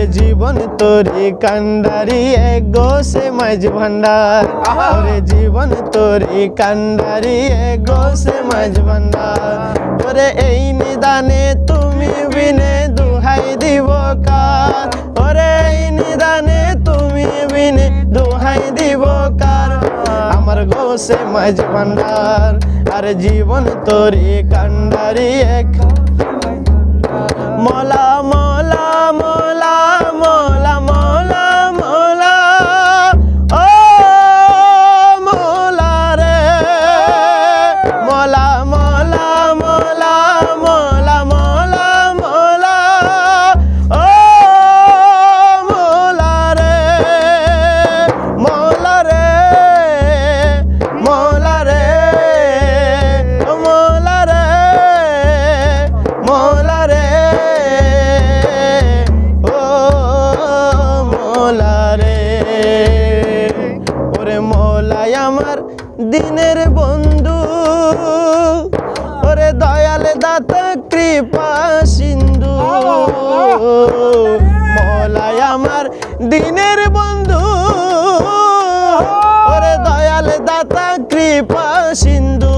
ওরে জীবন তোরে কান্ডারি এক গোসে মাঝ ভান্ডার। ওরে জীবন তোরে কান্ডারি এক গোসে মাঝ ভান্ডার। ওরে এই নিদানে তুমি বিনে দুহাই দিব কার? ওরে এই নিদানে তুমি বিনে দুহাই দিব কার? আমার গোসে মাঝ ভান্ডার আর জীবন তোরে কান্ডারি এক মোলা মোলাই আমার দিনের বন্ধু। ওরে দয়াল দাতা, কৃপা সিন্ধু। মোলাই আমার দিনের বন্ধু। ওরে দয়াল দাতা, কৃপা সিন্ধু।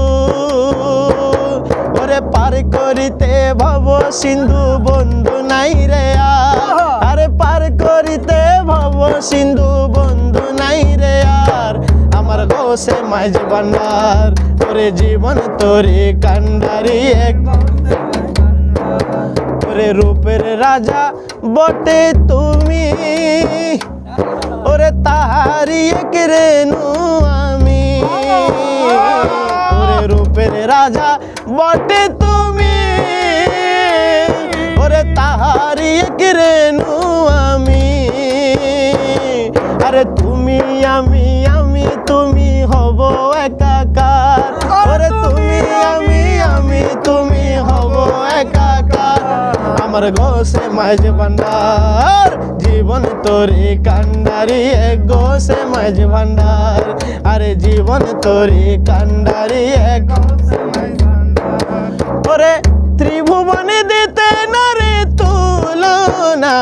ওরে পার করিতে ভব সিন্ধু, বন্ধু নাই রে আর পার করিতে ভব সিন্ধু, বন্ধু গোসে মাঝ ভান্ডার, তোরে জীবন, তোরে কান্ডারি এক। ওরে রূপের রাজা বটে তুমি, ওরে তাহারি এক রেনু আমি। ওরে রূপের রাজা বটে তুমি, ওরে তাহারি এক রেনু আমি। আরে তুমি আমি একাকার। ওরে তুমি, আমি আমি, তুমি হব একাকার। আমার গোসে মাঝ ভান্ডার, জীবন তোরে কান্ডারি। এক গোসে মাঝ ভান্ডার, আরে জীবন তোরে কান্ডারি। এক। ওরে ত্রিভুবনে দিতে না রে তুলনা।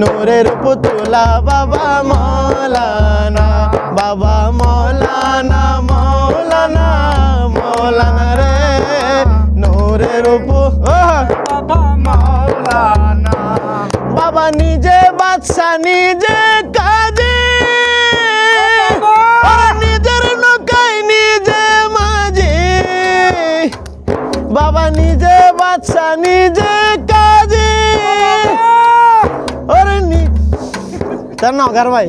নূরের পুতুলা বাবা মৌলানা বাবা মৌলানা মৌলানা মৌলানা রে। নূরের উপু মৌলানা। বাবা নিজে বাদশা নিজে কাজে। নিজের নৌকায় নিজে মাঝে। বাবা নিজে বাদশা নিজে ওরে নি ভাই ভাই